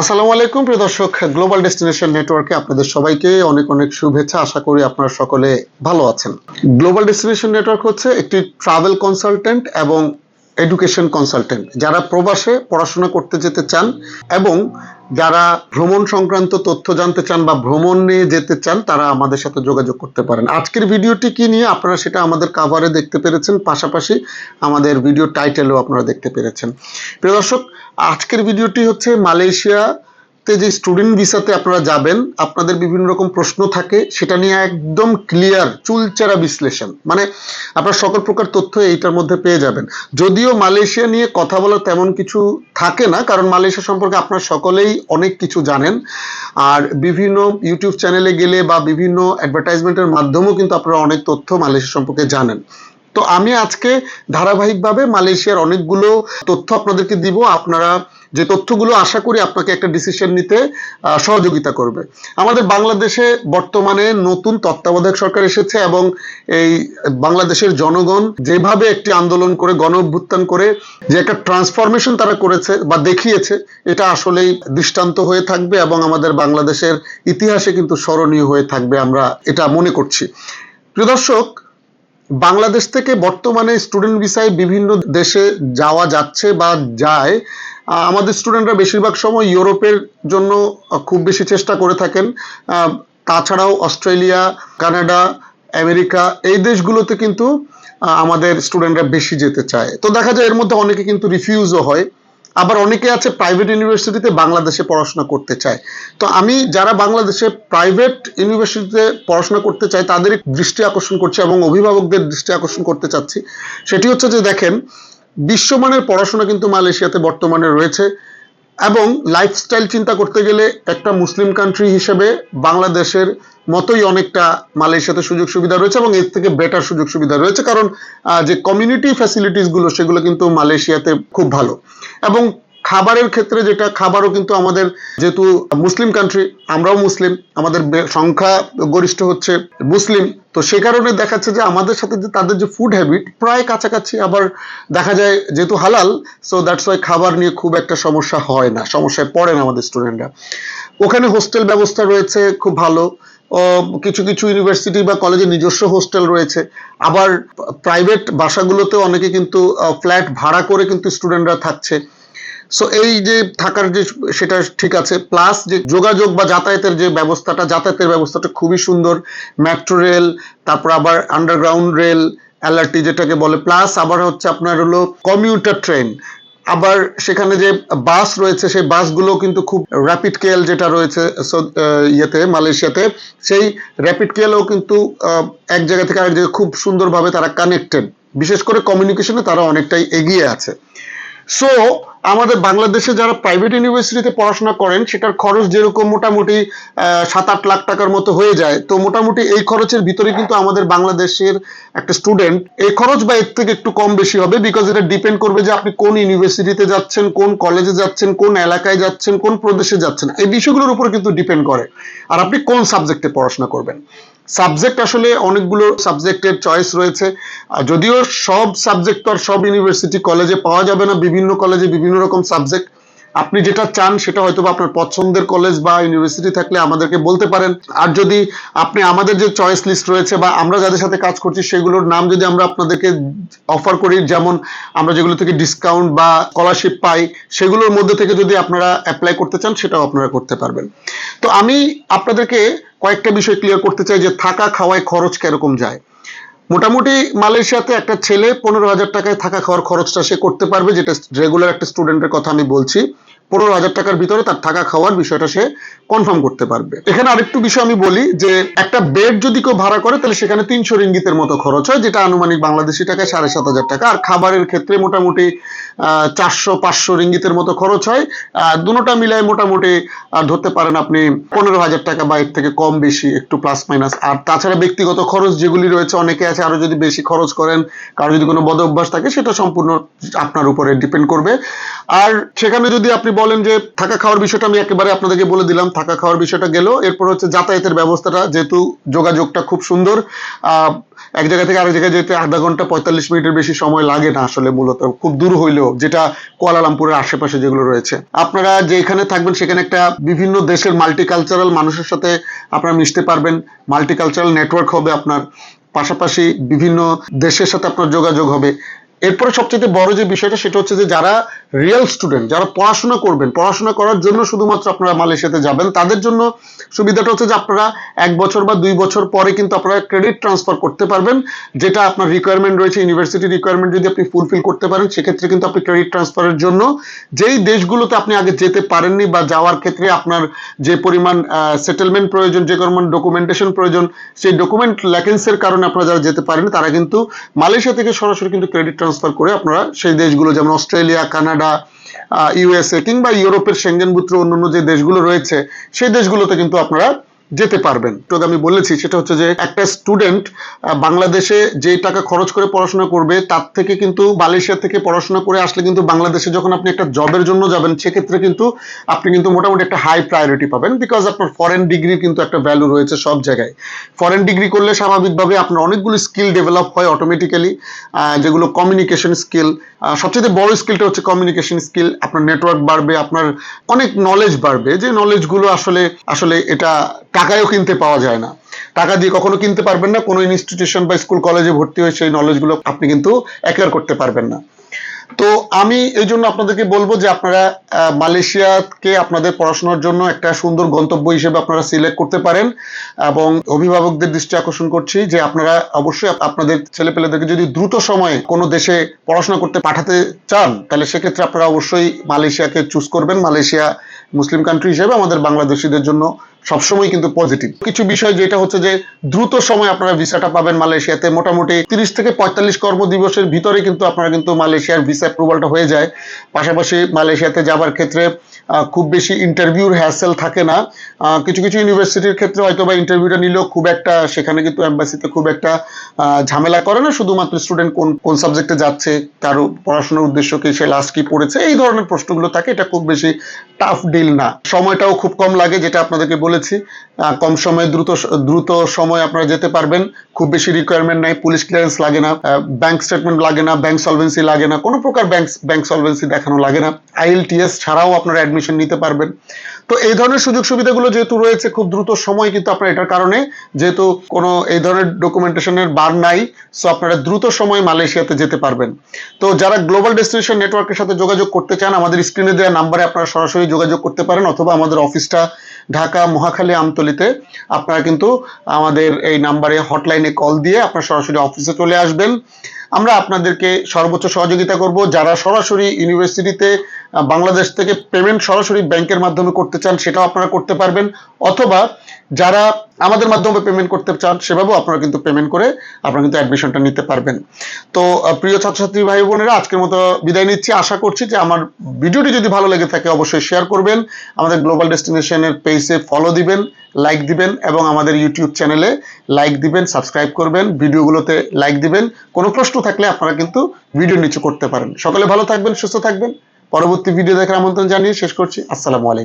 আসসালামু আলাইকুম, প্রিয় দর্শক গ্লোবাল ডেস্টিনেশন নেটওয়ার্কে আপনাদের সবাইকে অনেক অনেক শুভেচ্ছা। আশা করি আপনারা সকলে ভালো আছেন। গ্লোবাল ডেস্টিনেশন নেটওয়ার্ক হচ্ছে একটি ট্রাভেল কনসালটেন্ট এবং এডুকেশন কনসালটেন্ট যারা প্রবাসে পড়াশোনা করতে যেতে চান এবং যারা ভ্রমণ সংক্রান্ত তথ্য জানতে চান বা ভ্রমণ নিয়ে যেতে চান, তারা আমাদের সাথে যোগাযোগ করতে পারেন। আজকের ভিডিওটি কি নিয়ে আপনারা সেটা আমাদের কাভারে দেখতে পেরেছেন, পাশাপাশি আমাদের ভিডিও টাইটেলও আপনারা দেখতে পেরেছেন। প্রিয় দর্শক, আজকের ভিডিওটি হচ্ছে মালয়েশিয়াতে যে স্টুডেন্ট ভিসাতে আপনারা যাবেন, আপনাদের বিভিন্ন রকম প্রশ্ন থাকে, সেটা নিয়ে একদম ক্লিয়ার চুলচেরা বিশ্লেষণ। মানে আপনারা সকল প্রকার তথ্য এইটার মধ্যে পেয়ে যাবেন। যদিও মালয়েশিয়া নিয়ে কথা বলার তেমন কিছু থাকে না, কারণ মালয়েশিয়া সম্পর্কে আপনারা সকলেই অনেক কিছু জানেন। আর বিভিন্ন ইউটিউব চ্যানেলে গেলে বা বিভিন্ন অ্যাডভার্টাইজমেন্টের মাধ্যমেও কিন্তু আপনারা অনেক তথ্য মালয়েশিয়া সম্পর্কে জানেন। তো আমি আজকে ধারাবাহিকভাবে মালয়েশিয়ার অনেকগুলো তথ্য আপনাদেরকে দিব। আপনারা যে তথ্যগুলো আশা করি আপনাকে একটা ডিসিশন নিতে সহযোগিতা করবে। আমাদের বাংলাদেশে বর্তমানে নতুন তত্ত্বাবধায়ক সরকার এসেছে এবং এই বাংলাদেশের জনগণ যেভাবে একটি আন্দোলন করে গণ অভ্যুত্থান করে, যে একটা ট্রান্সফরমেশন তারা করেছে বা দেখিয়েছে, এটা আসলেই দৃষ্টান্ত হয়ে থাকবে এবং আমাদের বাংলাদেশের ইতিহাসে কিন্তু স্মরণীয় হয়ে থাকবে আমরা এটা মনে করছি। প্রিয় দর্শক, বাংলাদেশ থেকে বর্তমানে স্টুডেন্ট ভিসায় বিভিন্ন দেশে যাওয়া যাচ্ছে বা যায়। আমাদের স্টুডেন্টরা বেশিরভাগ সময় ইউরোপের জন্য খুব বেশি চেষ্টা করে থাকেন। তাছাড়াও অস্ট্রেলিয়া, কানাডা, আমেরিকা এই দেশগুলোতে কিন্তু আমাদের স্টুডেন্টরা বেশি যেতে চায়। তো দেখা যায় এর মধ্যে অনেকে কিন্তু রিফিউজও হয়। আবার অনেকে আছে প্রাইভেট ইউনিভার্সিটিতে বাংলাদেশে পড়াশোনা করতে চায়। তো আমি যারা বাংলাদেশে প্রাইভেট ইউনিভার্সিটিতে পড়াশোনা করতে চায় তাদের দৃষ্টি আকর্ষণ করছি এবং অভিভাবকদের দৃষ্টি আকর্ষণ করতে চাচ্ছি। সেটি হচ্ছে যে দেখেন বিশ্বমানের পড়াশোনা কিন্তু মালয়েশিয়াতে বর্তমানে রয়েছে এবং লাইফস্টাইল চিন্তা করতে গেলে একটা মুসলিম কান্ট্রি হিসেবে বাংলাদেশের মতোই অনেকটা মালয়েশিয়াতে সুযোগ সুবিধা রয়েছে এবং এর থেকে বেটার সুযোগ সুবিধা রয়েছে। কারণ যে কমিউনিটি ফ্যাসিলিটিসগুলো সেগুলো কিন্তু মালয়েশিয়াতে খুব ভালো। এবং খাবারের ক্ষেত্রে যেটা, খাবারও কিন্তু আমাদের যেহেতু মুসলিম কান্ট্রি আমরাও মুসলিম, আমাদের সংখ্যা গরিষ্ঠ হচ্ছে মুসলিম, তো সে কারণে দেখাচ্ছে যে আমাদের সাথে যে তাদের যে ফুড হ্যাবিট প্রায় কাছাকাছি আবার দেখা যায় যেহেতু হালাল সো দ্যাটস ওয়াই খাবার নিয়ে খুব একটা সমস্যা হয় না, সমস্যায় পড়ে না আমাদের স্টুডেন্টরা ওখানে হোস্টেল ব্যবস্থা রয়েছে, খুব ভালো কিছু কিছু ইউনিভার্সিটি বা কলেজে নিজস্ব হোস্টেল রয়েছে, আবার প্রাইভেট বাসাগুলোতে অনেকে কিন্তু ফ্ল্যাট ভাড়া করে কিন্তু স্টুডেন্টরা থাকছে। সো এই যে থাকার যে সেটা ঠিক আছে প্লাস যে যোগাযোগ বা যাতায়াতের যে ব্যবস্থাটা, যাতায়াতের ব্যবস্থাটা খুবই সুন্দর। মেট্রো রেল তারপর আবার আন্ডারগ্রাউন্ড রেল এলআরটি যেটাকে বলে প্লাস আবার হচ্ছে আপনার হলো কমিউটার ট্রেন আবার সেখানে যে বাস রয়েছে, সেই বাসগুলো কিন্তু খুব র্যাপিড কেএল যেটা রয়েছে ইয়েতে, মালয়েশিয়াতে, সেই র্যাপিড কেএলও কিন্তু এক জায়গা থেকে আরেক জায়গায় খুব সুন্দরভাবে তারা কানেক্টেড বিশেষ করে কমিউনিকেশনে তারা অনেকটাই এগিয়ে আছে। সো আমাদের বাংলাদেশে যারা প্রাইভেট ইউনিভার্সিটিতে পড়াশোনা করেন, সেটার খরচ যেরকম মোটামুটি সাত আট লাখ টাকার মতো হয়ে যায়, তো মোটামুটি এই খরচের ভিতরে কিন্তু আমাদের বাংলাদেশের একটা স্টুডেন্ট এই খরচ বা এর থেকে একটু কম বেশি হবে বিকজ এটা ডিপেন্ড করবে যে আপনি কোন ইউনিভার্সিটিতে যাচ্ছেন, কোন কলেজে যাচ্ছেন, কোন এলাকায় যাচ্ছেন, কোন প্রদেশে যাচ্ছেন। এই বিষয়গুলোর উপর কিন্তু ডিপেন্ড করে। আর আপনি কোন সাবজেক্টে পড়াশোনা করবেন? সাবজেক্ট আসলে অনেকগুলো সাবজেক্টের চয়েস রয়েছে। আর যদিও সব সাবজেক্ট তো আর সব ইউনিভার্সিটি কলেজে পাওয়া যাবে না, বিভিন্ন কলেজে বিভিন্ন রকম সাবজেক্ট আপনি যেটা চান সেটা হয়তো আপনার পছন্দের কলেজ বা ইউনিভার্সিটি থাকলে আমাদেরকে বলতে পারেন। আর যদি আপনি আমাদের যে চয়েস লিস্ট রয়েছে বা আমরা যাদের সাথে কাজ করছি সেগুলোর নাম যদি আমরা আপনাদেরকে অফার করি, যেমন আমরা যেগুলো থেকে ডিসকাউন্ট বা স্কলারশিপ পাই, সেগুলোর মধ্যে থেকে যদি আপনারা অ্যাপ্লাই করতে চান, সেটাও আপনারা করতে পারবেন। তো আমি আপনাদেরকে কয়েকটা বিষয় ক্লিয়ার করতে চাই যে থাকা খাওয়ায় খরচ কীরকম যায়। মোটামুটি মালয়েশিয়াতে একটা ছেলে পনেরো হাজার টাকায় থাকা খাওয়ার খরচটা সে করতে পারবে, যেটা রেগুলার একটা স্টুডেন্টের কথা আমি বলছি। পনেরো হাজার টাকার ভিতরে তার থাকা খাওয়ার বিষয়টা সে কনফার্ম করতে পারবে। এখানে আরেকটু বিষয় আমি বলি যে, একটা বেড যদি কেউ ভাড়া করে, তাহলে সেখানে তিনশো রিঙ্গিতের মতো খরচ হয়, যেটা আনুমানিক বাংলাদেশি টাকায় সাড়ে সাত হাজার টাকা। আর খাবারের ক্ষেত্রে মোটামুটি চারশো, পাঁচশো রিঙ্গিতের মতো খরচ হয়। দুটোটা মিলায় মোটামুটি ধরতে পারেন আপনি পনেরো হাজার টাকা বা এর থেকে কম বেশি, একটু প্লাস মাইনাস আর তাছাড়া ব্যক্তিগত খরচ যেগুলি রয়েছে, অনেকে আছে আরও যদি বেশি খরচ করেন, কারও যদি কোনো বদ অভ্যাস থাকে, সেটা সম্পূর্ণ আপনার উপরে ডিপেন্ড করবে। আর সেখানে যদি আপনি বলেন যে থাকা খাওয়ার বিষয়টা আমি একেবারে আপনাদেরকে বলে দিলাম, থাকা খাওয়ার বিষয়টা গেল। এরপর হচ্ছে যাতায়াতের ব্যবস্থাটা, যেহেতু যোগাযোগটা খুব সুন্দর এক জায়গা থেকে আরেক জায়গায় যেতে আধা ঘণ্টা পঁয়তাল্লিশ মিনিটের বেশি সময় লাগে না আসলে মূলত, খুব দূর হইলেও, যেটা কুয়ালালামপুরের আশেপাশে যেগুলো রয়েছে। আপনারা যেখানে থাকবেন সেখানে একটা বিভিন্ন দেশের মাল্টিকালচারাল মানুষের সাথে আপনারা মিশতে পারবেন মাল্টিকালচারাল নেটওয়ার্ক হবে আপনার, পাশাপাশি বিভিন্ন দেশের সাথে আপনার যোগাযোগ হবে। এরপরে সবচেয়ে বড় যে বিষয়টা সেটা হচ্ছে যে যারা রিয়েল স্টুডেন্ট যারা পড়াশোনা করবেন, পড়াশোনা করার জন্য শুধুমাত্র আপনারা মালয়েশিয়াতে যাবেন, তাদের জন্য সুবিধাটা হচ্ছে যে আপনারা এক বছর বা দুই বছর পরে কিন্তু আপনারা ক্রেডিট ট্রান্সফার করতে পারবেন, যেটা আপনার রিকোয়ারমেন্ট রয়েছে ইউনিভার্সিটি রিকোয়ারমেন্ট যদি আপনি ফুলফিল করতে পারেন, সেক্ষেত্রে কিন্তু আপনি ক্রেডিট ট্রান্সফারের জন্য যেই দেশগুলোতে আপনি আগে যেতে পারেননি বা যাওয়ার ক্ষেত্রে আপনার যে পরিমাণ সেটেলমেন্ট প্রয়োজন, যে পরিমাণ ডকুমেন্টেশন প্রয়োজন, সেই ডকুমেন্ট ল্যাকেন্সের কারণে আপনারা যারা যেতে পারেন তারা কিন্তু মালয়েশিয়া থেকে সরাসরি কিন্তু ক্রেডিট ট্রান্সফার করে আপনারা সেই দেশগুলো, যেমন অস্ট্রেলিয়া, কানাডা ইউএসএ কিংবা ইউরোপের সেঙ্গেনভুক্ত অন্যান্য যে দেশগুলো রয়েছে, সেই দেশগুলোতে কিন্তু আপনারা যেতে পারবেন। তো আমি বলেছি, সেটা হচ্ছে যে একটা স্টুডেন্ট বাংলাদেশে যে টাকা খরচ করে পড়াশোনা করবে, তার থেকে কিন্তু মালয়েশিয়া থেকে পড়াশোনা করে আসলে কিন্তু বাংলাদেশে যখন আপনি একটা জবের জন্য যাবেন, সেক্ষেত্রে কিন্তু আপনি কিন্তু মোটামুটি একটা হাই প্রায়োরিটি পাবেন বিকজ আপনার ফরেন ডিগ্রির কিন্তু একটা ভ্যালু রয়েছে সব জায়গায়। ফরেন ডিগ্রি করলে স্বাভাবিকভাবে আপনার অনেকগুলো স্কিল ডেভেলপ হয় অটোমেটিক্যালি যেগুলো কমিউনিকেশন স্কিল সবচেয়ে বড় স্কিলটা হচ্ছে কমিউনিকেশন স্কিল আপনার নেটওয়ার্ক বাড়বে, আপনার অনেক নলেজ বাড়বে। যে নলেজগুলো আসলে আসলে এটা টাকায়ও কিনতে পাওয়া যায় না। টাকা দিয়ে কখনো কিনতে পারবেন না, কোনো ইনস্টিটিউশন বা স্কুল কলেজে ভর্তি হয়ে সেই নলেজগুলো আপনি কিন্তু অ্যাকোয়ার করতে পারবেন না। তো আমি এই জন্য আপনাদেরকে বলব যে আপনারা মালয়েশিয়াকে আপনাদের পড়াশোনার জন্য একটা সুন্দর গন্তব্য হিসেবে আপনারা সিলেক্ট করতে পারেন এবং অভিভাবকদের দৃষ্টি আকর্ষণ করছি যে আপনারা অবশ্যই আপ- আপনাদের ছেলেপেলেদেরকে যদি দ্রুত সময়ে কোনো দেশে পড়াশোনা করতে পাঠাতে চান, তাহলে সেক্ষেত্রে আপনারা অবশ্যই মালয়েশিয়াকে চুজ করবেন। মালয়েশিয়া মুসলিম কান্ট্রি হিসেবে আমাদের বাংলাদেশিদের জন্য সবসময় কিন্তু পজিটিভ কিছু বিষয় যেটা হচ্ছে যে, দ্রুত সময় আপনারা ভিসাটা পাবেন মালয়েশিয়াতে। মোটামুটি তিরিশ থেকে পঁয়তাল্লিশ কর্মদিবসের ভিতরে কিন্তু আপনারা কিন্তু মালয়েশিয়ার ভিসা অ্যাপ্রুভালটা হয়ে যায়। পাশাপাশি মালয়েশিয়াতে যাবার ক্ষেত্রে খুব বেশি ইন্টারভিউর হ্যাসেল থাকে না। কিছু কিছু ইউনিভার্সিটির ক্ষেত্রে হয়তো বা ইন্টারভিউটা নিলেও খুব একটা, সেখানে কিন্তু এম্বাসিতে খুব একটা ঝামেলা করে না। শুধুমাত্র স্টুডেন্ট কোন কোন সাবজেক্টে যাচ্ছে, কারও পড়াশোনার উদ্দেশ্য কি, সে লাস্ট কি পড়েছে, এই ধরনের প্রশ্নগুলো থাকে। এটা খুব বেশি টাফ ডিল না। সময়টাও খুব কম লাগে, যেটা আপনাদেরকে বলেছি। কম সময়ে দ্রুত দ্রুত সময় আপনারা যেতে পারবেন। খুব বেশি রিকোয়ারমেন্ট নাই পুলিশ ক্লিয়ারেন্স লাগে না ব্যাংক স্টেটমেন্ট লাগে না ব্যাংক সলভেন্সি লাগে না, কোনো প্রকার ব্যাংক ব্যাংক সলভেন্সি দেখানো লাগে না। আইএলটিএস ছাড়াও আপনারা অ্যাডমিশন নিতে পারবেন। তো এই ধরনের সুযোগ সুবিধাগুলো যেহেতু রয়েছে খুব দ্রুত সময় কিন্তু আপনার এটার কারণে, যেহেতু কোনো এই ধরনের ডকুমেন্টেশনের বার নাই সো আপনারা দ্রুত সময় মালয়েশিয়াতে যেতে পারবেন। তো যারা গ্লোবাল ডেস্টিনেশন নেটওয়ার্কের সাথে যোগাযোগ করতে চান, আমাদের স্ক্রিনে দেওয়া নাম্বারে আপনারা সরাসরি যোগাযোগ করতে পারেন, অথবা আমাদের অফিসটা ঢাকা, মহাখালী, আমতলিতে আপনারা কিন্তু আমাদের এই নাম্বারে হটলাইনে কল দিয়ে আপনারা সরাসরি অফিসে চলে আসবেন। আমরা আপনাদেরকে সর্বোচ্চ সহযোগিতা করব। যারা সরাসরি ইউনিভার্সিটিতে বাংলাদেশ থেকে পেমেন্ট সরাসরি ব্যাংকের মাধ্যমে করতে চান, সেটাও আপনারা করতে পারবেন। অথবা যারা আমাদের মাধ্যমে পেমেন্ট করতে চান, সেভাবেও আপনারা কিন্তু পেমেন্ট করে আপনারা কিন্তু অ্যাডমিশনটা নিতে পারবেন। তো প্রিয় ছাত্রছাত্রী ভাই বোনেরা, আজকের মতো বিদায় নিচ্ছি। আশা করছি যে আমার ভিডিওটি যদি ভালো লেগে থাকে, অবশ্যই শেয়ার করবেন। আমাদের গ্লোবাল ডেস্টিনেশনের পেজে ফলো দিবেন লাইক দিবেন এবং আমাদের ইউটিউব চ্যানেলে লাইক দিবেন সাবস্ক্রাইব করবেন, ভিডিওগুলোতে লাইক দিবেন। কোনো প্রশ্ন থাকলে আপনারা কিন্তু ভিডিও নিচে করতে পারেন। সকলে ভালো থাকবেন, সুস্থ থাকবেন। পরবর্তী ভিডিও দেখার আমন্ত্রণ জানিয়ে শেষ করছি। আসসালামু আলাইকুম।